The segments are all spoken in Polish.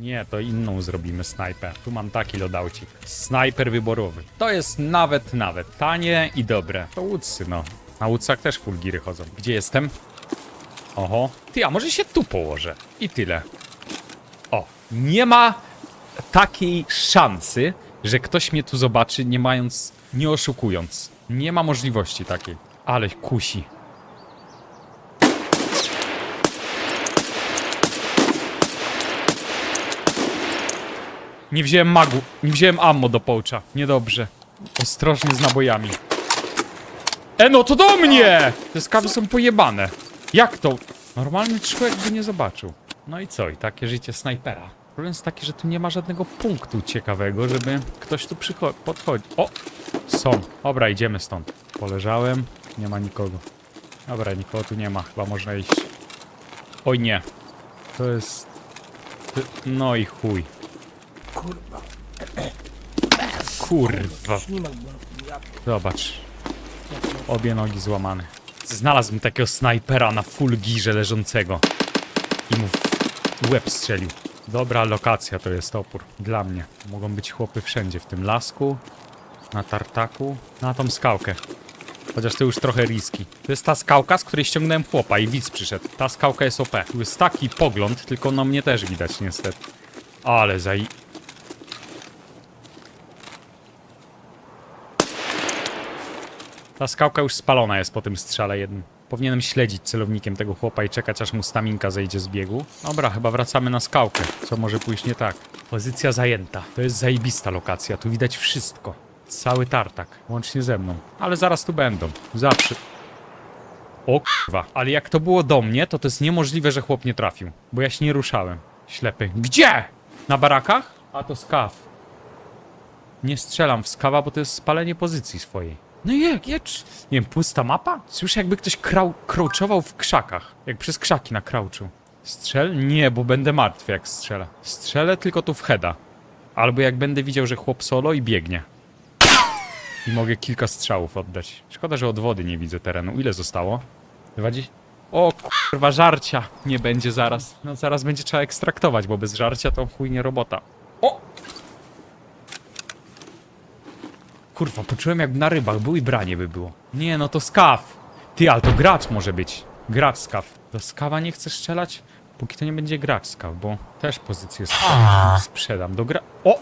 Nie, to inną zrobimy snajper. Tu mam taki lodaucik. Snajper wyborowy. To jest nawet, nawet tanie i dobre. To łudsy, no. Na łudsach też full giry chodzą. Gdzie jestem? Oho. Ty, a może się tu położę? I tyle. O, nie ma takiej szansy, że ktoś mnie tu zobaczy, nie mając, nie oszukując. Nie ma możliwości takiej. Ale kusi. Nie wziąłem magu, nie wziąłem ammo do połcza. Niedobrze. Ostrożnie z nabojami. E, no to do mnie! Te skawy są pojebane. Jak to? Normalny człowiek by nie zobaczył. No i co? I takie życie snajpera. Problem jest taki, że tu nie ma żadnego punktu ciekawego, żeby ktoś tu podchodzi. O! Są. Dobra, idziemy stąd. Poleżałem. Nie ma nikogo. Dobra, nikogo tu nie ma. Chyba można iść. Oj nie. To jest... No i chuj. Kurwa. Kurwa. Ślimak, bo ja Zobacz. Obie nogi złamane. Znalazłem takiego snajpera na full girze leżącego. I mu w łeb strzelił. Dobra lokacja to jest opór. Dla mnie. Mogą być chłopy wszędzie. W tym lasku, na tartaku, na tą skałkę. Chociaż to już trochę riski. To jest ta skałka, z której ściągnąłem chłopa i widz przyszedł. Ta skałka jest OP. Tu jest taki pogląd, tylko no mnie też widać niestety. Ale zai... Ta skałka już spalona jest po tym strzale jednym. Powinienem śledzić celownikiem tego chłopa i czekać aż mu staminka zejdzie z biegu. Dobra, chyba wracamy na skałkę. Co może pójść nie tak? Pozycja zajęta. To jest zajebista lokacja. Tu widać wszystko. Cały tartak. Łącznie ze mną. Ale zaraz tu będą. Zawsze. O kurwa. Ale jak to było do mnie, to to jest niemożliwe, że chłop nie trafił. Bo ja się nie ruszałem. Ślepy. Gdzie? Na barakach? A to skaw. Nie strzelam w skawa, bo to jest spalenie pozycji swojej. No jak, jak? Nie wiem, pusta mapa? Słyszę jakby ktoś krał, crouchował w krzakach. Jak przez krzaki na crouchu. Strzel? Nie, bo będę martwy jak strzelę. Strzelę tylko tu w heada. Albo jak będę widział, że chłop solo i biegnie. I mogę kilka strzałów oddać. Szkoda, że od wody nie widzę terenu. Ile zostało? 20? O kurwa, żarcia nie będzie zaraz. No zaraz będzie trzeba ekstraktować, bo bez żarcia to chujnie robota. O! Kurwa, poczułem jakby na rybach był i branie by było. Nie, no to skaw. Ty, ale to gracz może być. Gracz skaw. Do skawa nie chcesz strzelać? Póki to nie będzie gracz skaw, bo też pozycję skaw sprzedam. Do gra... O!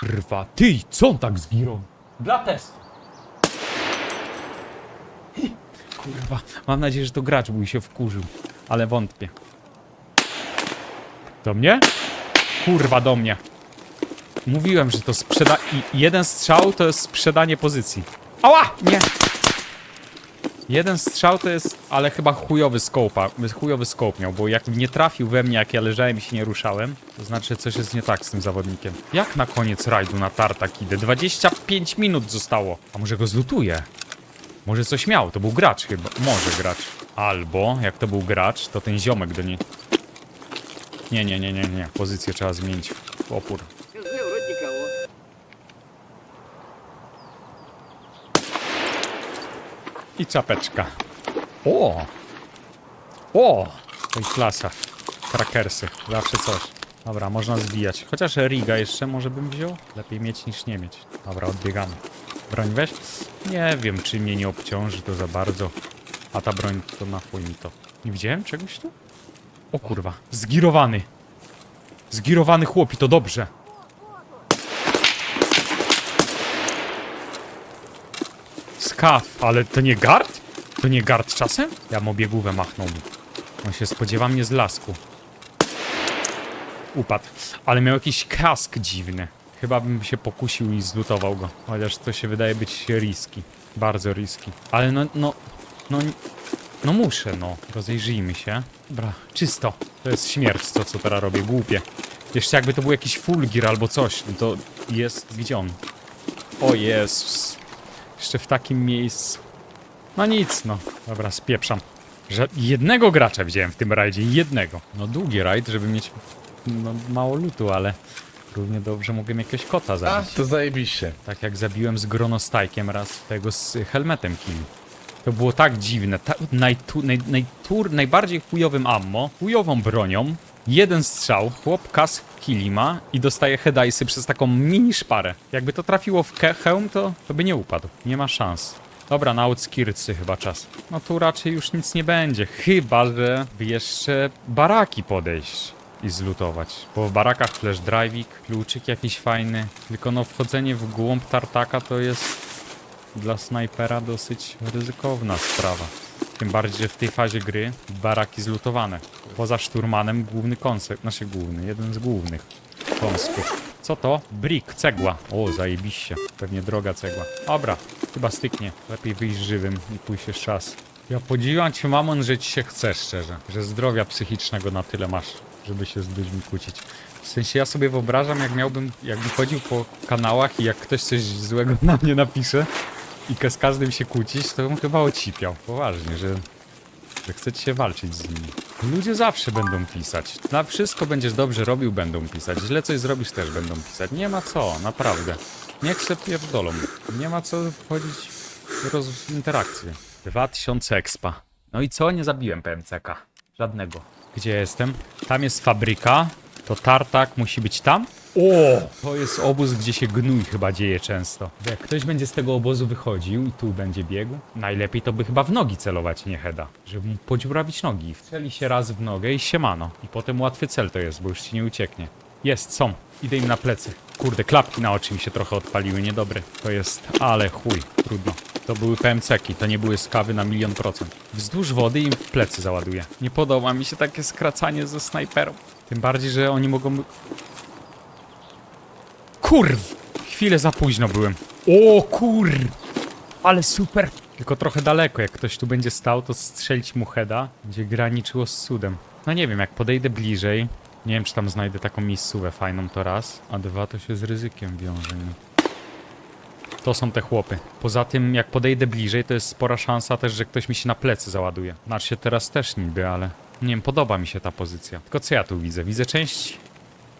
Kurwa, ty, co on tak zgirą? Dla testu. Kurwa, mam nadzieję, że to gracz był i się wkurzył. Ale wątpię. Do mnie? Kurwa, do mnie. Mówiłem, że to sprzeda... I jeden strzał to jest sprzedanie pozycji. Ała! Nie! Jeden strzał to jest, ale chyba chujowy skołpa, chujowy skołp miał, bo jak nie trafił we mnie, jak ja leżałem i się nie ruszałem, to znaczy że coś jest nie tak z tym zawodnikiem. Jak na koniec rajdu na tartak idę? 25 minut zostało. A może go zlutuję? Może coś miał, to był gracz chyba. Może gracz. Albo, jak to był gracz, to ten ziomek do niej... Nie, nie, nie, nie, nie. Pozycję trzeba zmienić. w Opór. I czapeczka. O! O! To i klasa. Krakersy. Zawsze coś. Dobra, można zbijać. Chociaż Riga jeszcze może bym wziął. Lepiej mieć niż nie mieć. Dobra, odbiegamy. Broń weź? Nie wiem, czy mnie nie obciąży to za bardzo. A ta broń to na chuj mi to. Nie widziałem czegoś tu? O kurwa. Zgirowany. Zgirowany chłop i to dobrze. Skaf, ale to nie gard? To nie gard czasem? Ja mu biegówę machnął. On się spodziewa mnie z lasku. Upadł. Ale miał jakiś kask dziwny. Chyba bym się pokusił i zlutował go. Chociaż to się wydaje być riski. Bardzo riski. Ale no, no, no, no muszę, no. Rozejrzyjmy się. Dobra, czysto. To jest śmierć, to co teraz robię. Głupie. Jeszcze jakby to był jakiś fulgir albo coś, no to jest... Gdzie on? O Jezus. Jeszcze w takim miejscu. No nic, no. Dobra, spieprzam. Że jednego gracza wziąłem w tym rajdzie. Jednego. No długi rajd, żeby mieć no, mało lutu, ale równie dobrze mogłem jakiegoś kota A, zabić. to zajebiście. Tak jak zabiłem z gronostajkiem raz tego z helmetem kill. To było tak dziwne. Ta, najtu, naj, najtur, najbardziej chujowym ammo, chujową bronią Jeden strzał, chłop kas killi ma i dostaje headajsy przez taką mini szparę. Jakby to trafiło w hełm, to, to by nie upadł. Nie ma szans. Dobra, na outskircy chyba czas. No tu raczej już nic nie będzie, chyba że jeszcze baraki podejść i zlutować. Bo w barakach flash driving, kluczyk jakiś fajny. Tylko no wchodzenie w głąb tartaka to jest dla snajpera dosyć ryzykowna sprawa. Tym bardziej, że w tej fazie gry baraki zlutowane. Poza szturmanem główny koncept, znaczy główny, jeden z głównych kąsków. Co to? Brick, cegła. O, zajebiście. Pewnie droga cegła. Dobra, chyba styknie. Lepiej wyjść żywym i pójść jeszcze raz. Ja podziwiam cię, mamon, że ci się chce szczerze. Że zdrowia psychicznego na tyle masz, żeby się z ludźmi kłócić. W sensie ja sobie wyobrażam, jak miałbym, jakbym chodził po kanałach i jak ktoś coś złego na mnie napisze i z każdym się kłócić, to bym chyba ocipiał. Poważnie, że że chcecie się walczyć z nimi. Ludzie zawsze będą pisać. Na wszystko będziesz dobrze robił, będą pisać. Źle coś zrobisz, też będą pisać. Nie ma co, naprawdę. Niech se pierdolą. Nie ma co wchodzić w roz... interakcję. 2000 expa. No i co? Nie zabiłem PMCK. Żadnego. Gdzie jestem? Tam jest fabryka. To tartak musi być tam? O! To jest obóz, gdzie się gnój chyba dzieje często. Jak ktoś będzie z tego obozu wychodził i tu będzie biegł, najlepiej to by chyba w nogi celować, nie heada. Żeby mu podziurawić nogi. Wstrzeli się raz w nogę i siemano. I potem łatwy cel to jest, bo już ci nie ucieknie. Jest, są. Idę im na plecy. Kurde, klapki na oczy mi się trochę odpaliły, niedobre. To jest, ale chuj, trudno. To były PMC-ki, to nie były skawy na milion procent. Wzdłuż wody im w plecy załaduję. Nie podoba mi się takie skracanie ze snajperą. Tym bardziej, że oni mogą Kurw! Chwilę za późno byłem. O kur! Ale super! Tylko trochę daleko, jak ktoś tu będzie stał, to strzelić mu heada będzie graniczyło z cudem. No nie wiem, jak podejdę bliżej, nie wiem, czy tam znajdę taką miejscówę fajną to raz, a dwa to się z ryzykiem wiąże. To są te chłopy. Poza tym, jak podejdę bliżej, to jest spora szansa też, że ktoś mi się na plecy załaduje. Znaczy się teraz też niby, ale nie wiem, podoba mi się ta pozycja. Tylko co ja tu widzę? Widzę część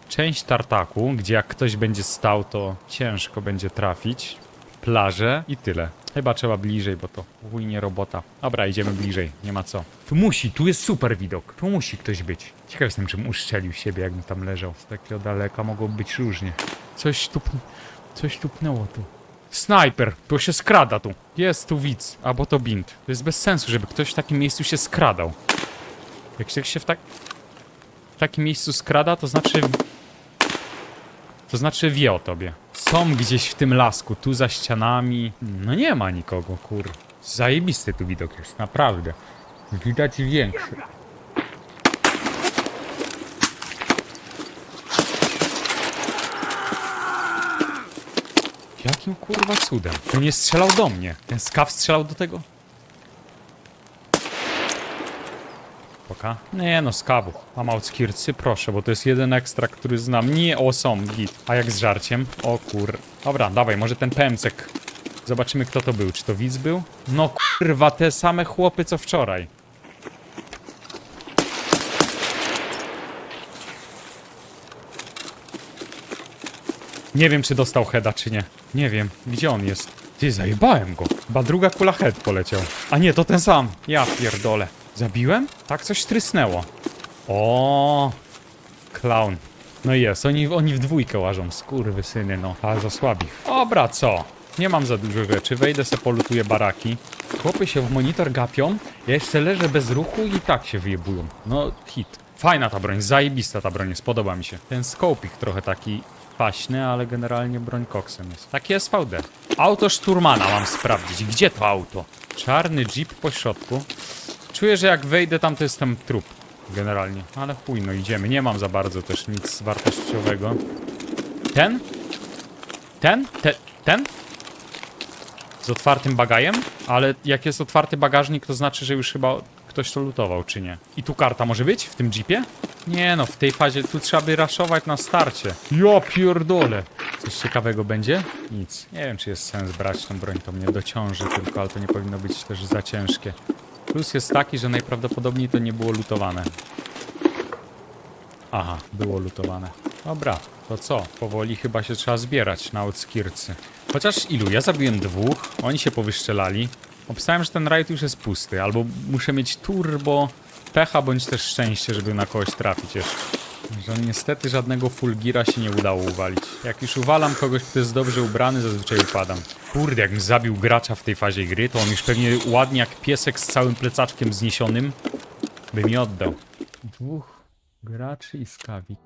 część tartaku, gdzie jak ktoś będzie stał, to ciężko będzie trafić. Plaże i tyle. Chyba trzeba bliżej, bo to chujnie robota. Dobra, idziemy bliżej, nie ma co. Tu musi, tu jest super widok. Tu musi ktoś być. Ciekaw jestem, czym uszczelił siebie, jakby tam leżał. Z takiego daleka mogło być różnie. Coś tu, coś tupnęło tu. Snajper, to się skrada tu. Jest tu widz, albo to bint. To jest bez sensu, żeby ktoś w takim miejscu się skradał. Jak się, jak się w tak w takim miejscu skrada, to znaczy. To znaczy wie o tobie. Są gdzieś w tym lasku, tu za ścianami. No nie ma nikogo, kur. Zajebisty tu widok jest, naprawdę. Widać większy. Jakim kurwa cudem? To nie strzelał do mnie. Ten skaw strzelał do tego? Nie no, skawu. Mam outskircy, proszę, bo to jest jeden ekstra, który znam. Nie, o są, git. A jak z żarciem? O kur... Dobra, dawaj, może ten pemcek. Zobaczymy, kto to był. Czy to widz był? No kurwa, te same chłopy, co wczoraj. Nie wiem, czy dostał heada, czy nie. Nie wiem, gdzie on jest. Ty, zajebałem go. Chyba druga kula head poleciał. A nie, to ten sam. Ja pierdolę. Zabiłem? Tak coś trysnęło. O, Clown. No jest, oni, oni w dwójkę łażą, skurwy syny, no. Ale za słabi. Dobra, co? Nie mam za dużo rzeczy, wejdę se polutuję baraki. Chłopy się w monitor gapią, ja jeszcze leżę bez ruchu i tak się wyjebują. No, hit. Fajna ta broń, zajebista ta broń jest, mi się. Ten skopik trochę taki paśny, ale generalnie broń koksem jest. Taki SVD. Auto szturmana mam sprawdzić. Gdzie to auto? Czarny jeep po środku. Czuję, że jak wejdę tam, to jestem trup. Generalnie. Ale chuj, no idziemy. Nie mam za bardzo też nic wartościowego. Ten? Ten? Te, ten? Z otwartym bagajem? Ale jak jest otwarty bagażnik, to znaczy, że już chyba ktoś to lutował, czy nie? I tu karta może być? W tym jeepie? Nie no, w tej fazie tu trzeba by raszować na starcie. Ja pierdolę. Coś ciekawego będzie? Nic. Nie wiem, czy jest sens brać tą broń, to mnie dociąży tylko, ale to nie powinno być też za ciężkie. Plus jest taki, że najprawdopodobniej to nie było lutowane. Aha, było lutowane. Dobra, to co? Powoli chyba się trzeba zbierać na outskircy. Chociaż ilu? Ja zabiłem dwóch, oni się powyszczelali. Obstałem, że ten rajd już jest pusty, albo muszę mieć turbo pecha, bądź też szczęście, żeby na kogoś trafić jeszcze. Że niestety żadnego Fulgira się nie udało uwalić. Jak już uwalam kogoś, kto jest dobrze ubrany, zazwyczaj upadam. Kurde, jakbym zabił gracza w tej fazie gry, to on już pewnie ładnie jak piesek z całym plecaczkiem zniesionym by mi oddał. Dwóch graczy i skawik.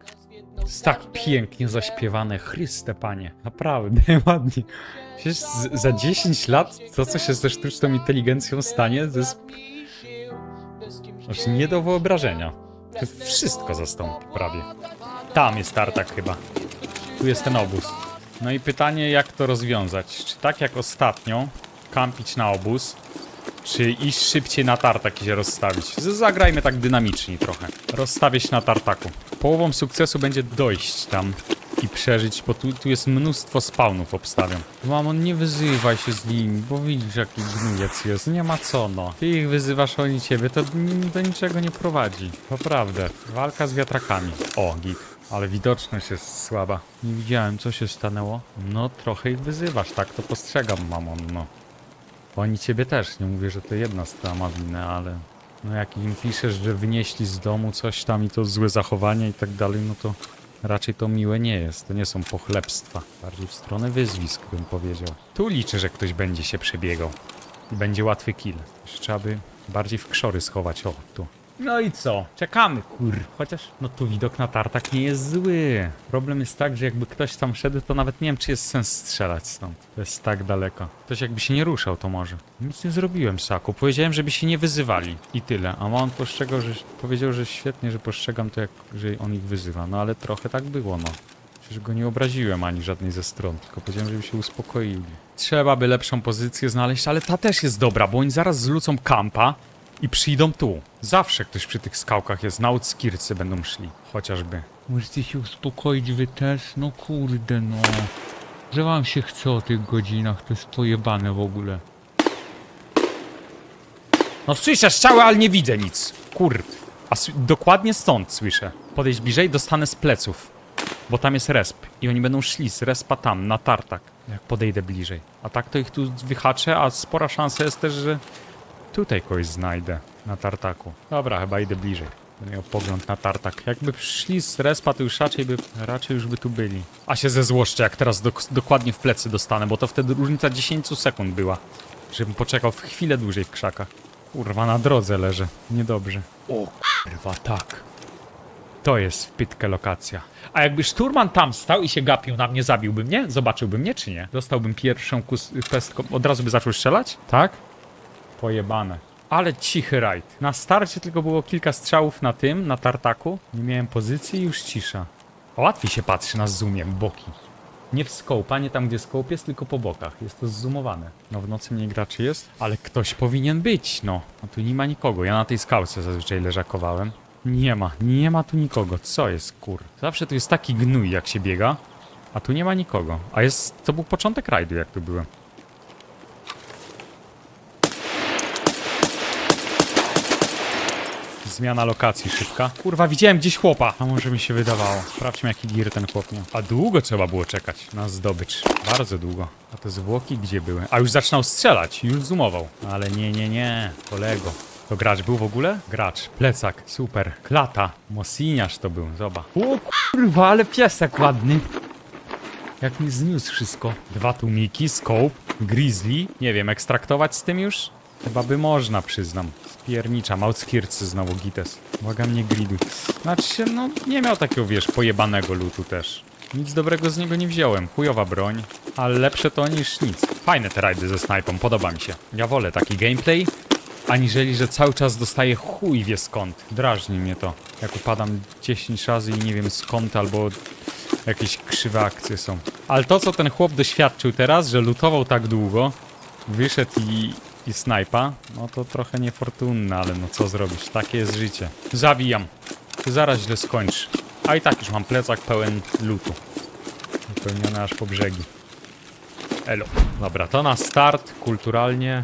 Jest tak pięknie zaśpiewane, Chryste Panie. Naprawdę, ładnie. Przecież za 10 lat to, co się ze sztuczną inteligencją stanie, to jest aż nie do wyobrażenia. Wszystko zastąpi prawie. Tam jest tartak chyba. Tu jest ten obóz. No i pytanie, jak to rozwiązać? Czy tak jak ostatnio, kampić na obóz, czy iść szybciej na tartak i się rozstawić? Zagrajmy tak dynamicznie trochę. Rozstawię się na tartaku. Połową sukcesu będzie dojść tam i przeżyć, bo tu, tu jest mnóstwo spawnów obstawiam. Mamon, nie wyzywaj się z nimi, bo widzisz jaki gnujec jest. Nie ma co no. Ty ich wyzywasz, oni ciebie, to do niczego nie prowadzi. Naprawdę. Walka z wiatrakami. O, git. Ale widoczność jest słaba. Nie widziałem, co się stanęło. No, trochę ich wyzywasz, tak to postrzegam, mamon, no. Oni ciebie też, nie mówię, że to jedna strona winę, ale... No jak im piszesz, że wynieśli z domu coś tam i to złe zachowanie i tak dalej, no to raczej to miłe nie jest. To nie są pochlebstwa. Bardziej w stronę wyzwisk bym powiedział. Tu liczę, że ktoś będzie się przebiegał. I będzie łatwy kill. Jeszcze Trzeba by bardziej w krzory schować. O, tu. No i co? Czekamy, kur. Chociaż, no tu widok na tartak nie jest zły. Problem jest tak, że jakby ktoś tam szedł, to nawet nie wiem, czy jest sens strzelać stąd. To jest tak daleko. Ktoś jakby się nie ruszał, to może. Nic nie zrobiłem, Saku. Powiedziałem, żeby się nie wyzywali. I tyle. A on postrzegał, że... Powiedział, że świetnie, że postrzegam to, jak, że on ich wyzywa. No ale trochę tak było, no. Przecież go nie obraziłem ani żadnej ze stron, tylko powiedziałem, żeby się uspokoili. Trzeba by lepszą pozycję znaleźć, ale ta też jest dobra, bo oni zaraz zlucą kampa i przyjdą tu. Zawsze ktoś przy tych skałkach jest, na outskircy będą szli, chociażby. Możecie się uspokoić wy też? No kurde no. Że wam się chce o tych godzinach, to jest pojebane w ogóle. No słyszę strzały, ale nie widzę nic. Kurde. A dokładnie stąd słyszę. Podejść bliżej, dostanę z pleców. Bo tam jest resp. I oni będą szli z respa tam, na tartak. Jak podejdę bliżej. A tak to ich tu wyhaczę, a spora szansa jest też, że tutaj kogoś znajdę na tartaku. Dobra, chyba idę bliżej. Będę miał pogląd na tartak. Jakby szli z respa, to już raczej by, raczej już by tu byli. A się zezłoszczę, jak teraz dok- dokładnie w plecy dostanę, bo to wtedy różnica 10 sekund była. Żebym poczekał w chwilę dłużej w krzakach. Kurwa, na drodze leżę. Niedobrze. O kurwa, tak. To jest wpytkę lokacja. A jakby szturman tam stał i się gapił na mnie, zabiłby mnie? Zobaczyłby mnie, czy nie? Dostałbym pierwszą kus- pestką. Od razu by zaczął strzelać? Tak? Pojebane. Ale cichy rajd. Na starcie tylko było kilka strzałów na tym, na tartaku. Nie miałem pozycji i już cisza. Łatwiej się patrzy na zoomie, boki. Nie w scope, nie tam, gdzie scope jest, tylko po bokach. Jest to zoomowane. No w nocy mniej graczy jest, ale ktoś powinien być, no. A tu nie ma nikogo. Ja na tej skałce zazwyczaj leżakowałem. Nie ma, nie ma tu nikogo. Co jest, kur? Zawsze tu jest taki gnój, jak się biega, a tu nie ma nikogo. A jest, to był początek rajdu, jak tu byłem. Zmiana lokacji szybka. Kurwa, widziałem gdzieś chłopa. A może mi się wydawało. Sprawdźmy, jaki gir ten chłop miał. A długo trzeba było czekać na zdobycz. Bardzo długo. A te zwłoki gdzie były? A już zaczynał strzelać. Już zoomował. Ale nie, nie, nie. Kolego. To gracz był w ogóle? Gracz. Plecak. Super. Klata. Mosiniarz to był. Zobacz. O kurwa, ale piesek ładny. Jak mi zniósł wszystko. Dwa tłumiki, scope, grizzly. Nie wiem, ekstraktować z tym już? Chyba by można, przyznam. Spiernicza, małckircy znowu gites. Błagam, nie griduj. Znaczy się, no, nie miał takiego, wiesz, pojebanego lutu też. Nic dobrego z niego nie wziąłem. Chujowa broń, ale lepsze to niż nic. Fajne te rajdy ze snajpą, podoba mi się. Ja wolę taki gameplay, aniżeli, że cały czas dostaję chuj wie skąd. Drażni mnie to. Jak upadam 10 razy i nie wiem skąd, albo jakieś krzywe akcje są. Ale to, co ten chłop doświadczył teraz, że lutował tak długo, wyszedł i, i snajpa, no to trochę niefortunne, ale no co zrobisz, takie jest życie. Zawijam. Zaraz źle skończ. A i tak już mam plecak pełen lutu. Wypełniony aż po brzegi. Elo. Dobra, to na start, kulturalnie.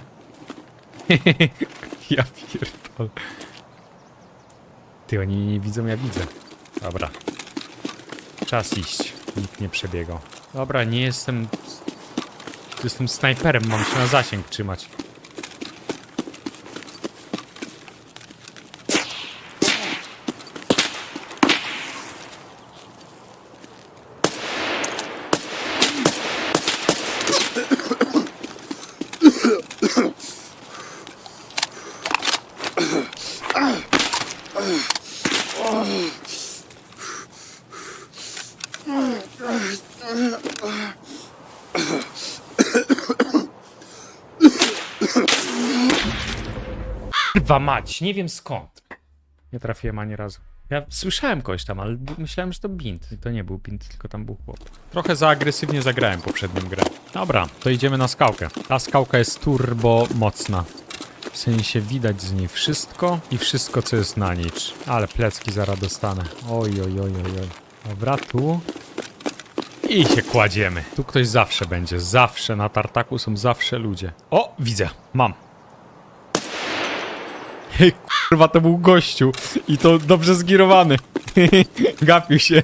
ja pierdolę. Ty, oni nie widzą, ja widzę. Dobra. Czas iść. Nikt nie przebiegał. Dobra, nie jestem... Jestem snajperem, mam się na zasięg trzymać. Kurwa mać, nie wiem skąd. Nie trafiłem ani razu. Ja słyszałem kogoś tam, ale myślałem, że to bint. To nie był bint, tylko tam był chłop. Trochę za agresywnie zagrałem poprzednią grę. Dobra, to idziemy na skałkę. Ta skałka jest turbo mocna. W sensie widać z niej wszystko i wszystko, co jest na nicz. Ale plecki zaraz dostanę. Oj, oj, oj, oj, oj. Dobra, tu. I się kładziemy. Tu ktoś zawsze będzie. Zawsze na tartaku są zawsze ludzie. O, widzę. Mam. Kurwa, to był gościu. I to dobrze zgirowany. Gapił się.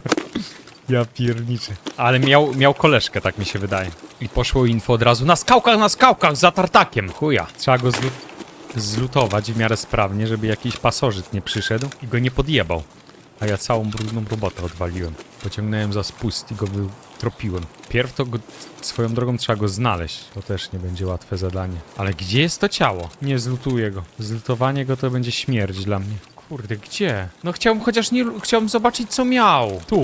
Ja pierniczę. Ale miał, miał koleżkę, tak mi się wydaje. I poszło info od razu. Na skałkach, na skałkach, za tartakiem. Chuja. Trzeba go zlu zlutować w miarę sprawnie, żeby jakiś pasożyt nie przyszedł i go nie podjebał. A ja całą brudną robotę odwaliłem. Pociągnąłem za spust i go wytropiłem. Pierw to go, swoją drogą trzeba go znaleźć. To też nie będzie łatwe zadanie. Ale gdzie jest to ciało? Nie zlutuję go. Zlutowanie go to będzie śmierć dla mnie. Kurde, gdzie? No chciałbym chociaż nie... Chciałbym zobaczyć co miał. Tu.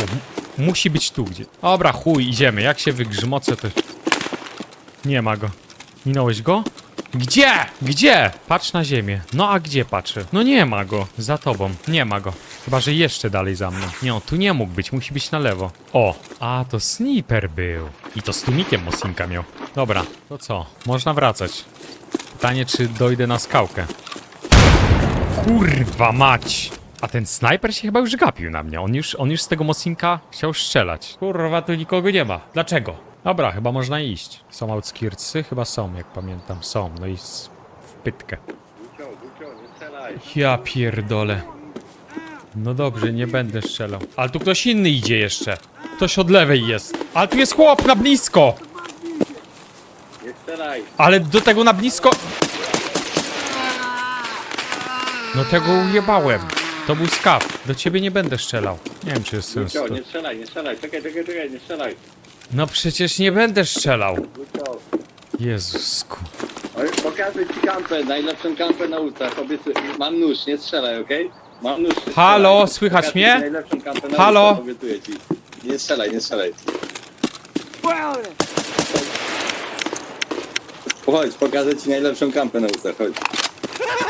Musi być tu gdzie. Dobra, chuj, idziemy. Jak się wygrzmocę to... Nie ma go. Minąłeś go? Gdzie? Gdzie? Patrz na ziemię. No a gdzie patrzę? No nie ma go. Za tobą. Nie ma go. Chyba, że jeszcze dalej za mną. Nie, on tu nie mógł być. Musi być na lewo. O, a to sniper był. I to z tumikiem Mosinka miał. Dobra, to co? Można wracać. Pytanie, czy dojdę na skałkę. Kurwa mać! A ten snajper się chyba już gapił na mnie. On już, on już z tego Mosinka chciał strzelać. Kurwa, tu nikogo nie ma. Dlaczego? Dobra, chyba można iść. Są outskirtsy? Chyba są, jak pamiętam. Są, no i w pytkę. Ja pierdolę. No dobrze, nie będę strzelał. Ale tu ktoś inny idzie jeszcze. Ktoś od lewej jest. Ale tu jest chłop na blisko! Nie strzelaj. Ale do tego na blisko... No tego ujebałem. To był skaw. Do ciebie nie będę strzelał. Nie wiem, czy jest sens. To... nie strzelaj, nie strzelaj. Czekaj, czekaj, czekaj, nie strzelaj. No przecież nie będę strzelał. Jezusku. Oj, pokażę ci kampę, najlepszą kampę na ulicach. Obiecuję. Mam nóż, nie strzelaj, okej? Mam nóż, nie Halo, strzelaj. słychać Pokażę mnie? ci najlepszą kampę na Halo? ulicach, obiecuję ci. Nie strzelaj, nie strzelaj. Chodź, pokażę ci najlepszą kampę na ulicach, chodź.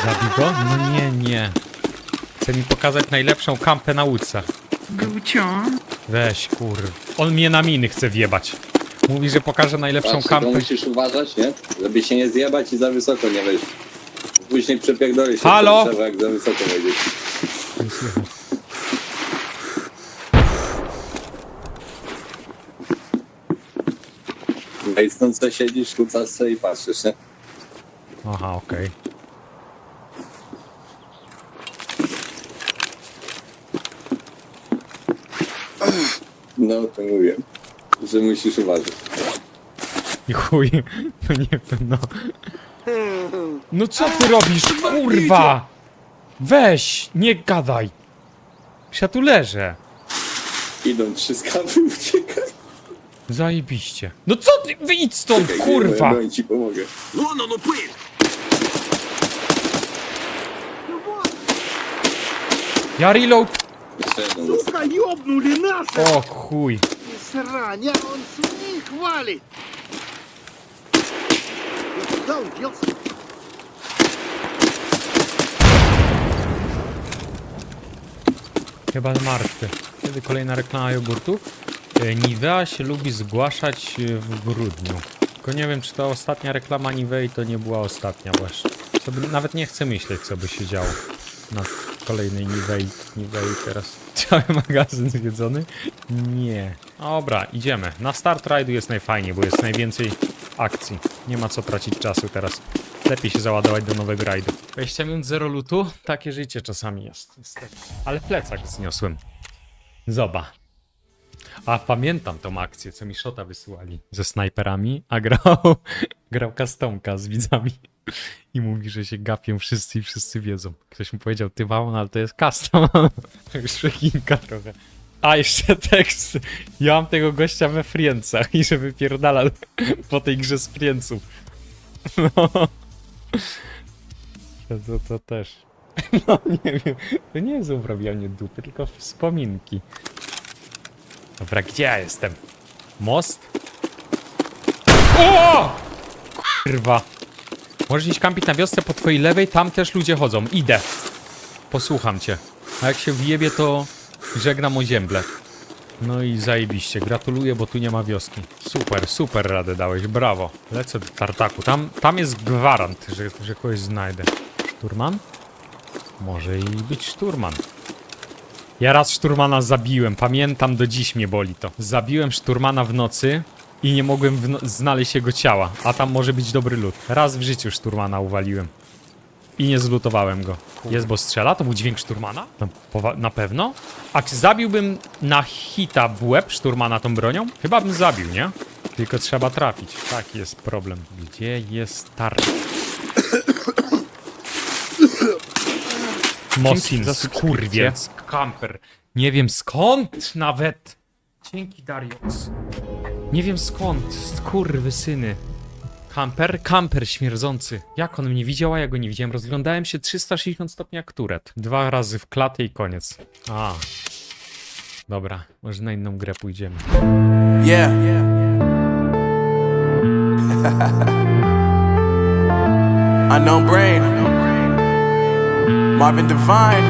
Zabij go? No nie, nie. Chce mi pokazać najlepszą kampę na łódce. Gucio. Weź, kur... On mnie na miny chce wjebać. Mówi, że pokaże najlepszą Patrz, tylko kampę. musisz uważać, nie? Żeby się nie zjebać i za wysoko nie wejść. Później przepierdoli się Halo? drzewo, jak za wysoko wejdziesz. I stąd co siedzisz, kucasz sobie i patrzysz, nie? Aha, okej. No, to mówię, że musisz uważać. I chuj. No nie wiem, no. No co ty robisz, kurwa? Weź, nie gadaj. Ja tu leżę. Idą trzy skawy, uciekaj. Zajebiście. No co ty, wyjdź stąd, Czekaj, kurwa. Ja ci pomogę. Ja reload. Jeszcze jedną. Сука, ёбнули нас! O chuj. Срань, а он с них валит! Я куда он делся? Chyba martwy. Kiedy kolejna reklama jogurtów? E, Nivea się lubi zgłaszać e, w grudniu. Tylko nie wiem, czy to ostatnia reklama Nivei to nie była ostatnia właśnie. Sobie nawet nie chcę myśleć, co by się działo na kolejnej Nivei. Nivei teraz. Cały magazyn zwiedzony? Nie. Dobra, idziemy. Na start rajdu jest najfajniej, bo jest najwięcej akcji. Nie ma co tracić czasu teraz. Lepiej się załadować do nowego rajdu. 20 minut zero lutu? Takie życie czasami jest. Ale plecak zniosłem. Zoba. A pamiętam tą akcję, co mi Szota wysyłali ze snajperami, a grał, grał kastomka z widzami. I mówi, że się gapią wszyscy i wszyscy wiedzą. Ktoś mu powiedział, ty wałon, ale to jest custom. Już przekinka trochę. A, jeszcze tekst. Ja mam tego gościa we Friencach i że wypierdala po tej grze z Frienców. No. To, to też. No nie wiem. To nie jest uprawianie dupy, tylko wspominki. Dobra, gdzie ja jestem? Most? O! Kurwa. Możesz iść kampić na wiosce po twojej lewej, tam też ludzie chodzą. Idę. Posłucham cię. A jak się wjebie, to żegnam o ziemble. No i zajebiście, gratuluję, bo tu nie ma wioski. Super, super radę dałeś, brawo. Lecę do tartaku. Tam, tam jest gwarant, że, że kogoś znajdę. Szturman? Może i być szturman. Ja raz szturmana zabiłem, pamiętam, do dziś mnie boli to. Zabiłem szturmana w nocy i nie mogłem no znaleźć jego ciała, a tam może być dobry lód. Raz w życiu szturmana uwaliłem. I nie zlutowałem go. Jest, bo strzela? To był dźwięk szturmana? No, na pewno? A czy zabiłbym na hita w łeb szturmana tą bronią? Chyba bym zabił, nie? Tylko trzeba trafić. Taki jest problem. Gdzie jest tarcza? Mosin, skurwiec, kamper. Nie wiem skąd nawet. Dzięki, Darius. Nie wiem skąd, skurwy syny. Kamper? Kamper śmierdzący. Jak on mnie widział, a ja go nie widziałem. Rozglądałem się 360 stopni jak turet. Dwa razy w klatę i koniec. A. Dobra, może na inną grę pójdziemy. Yeah. Unknown brain. Marvin Devine.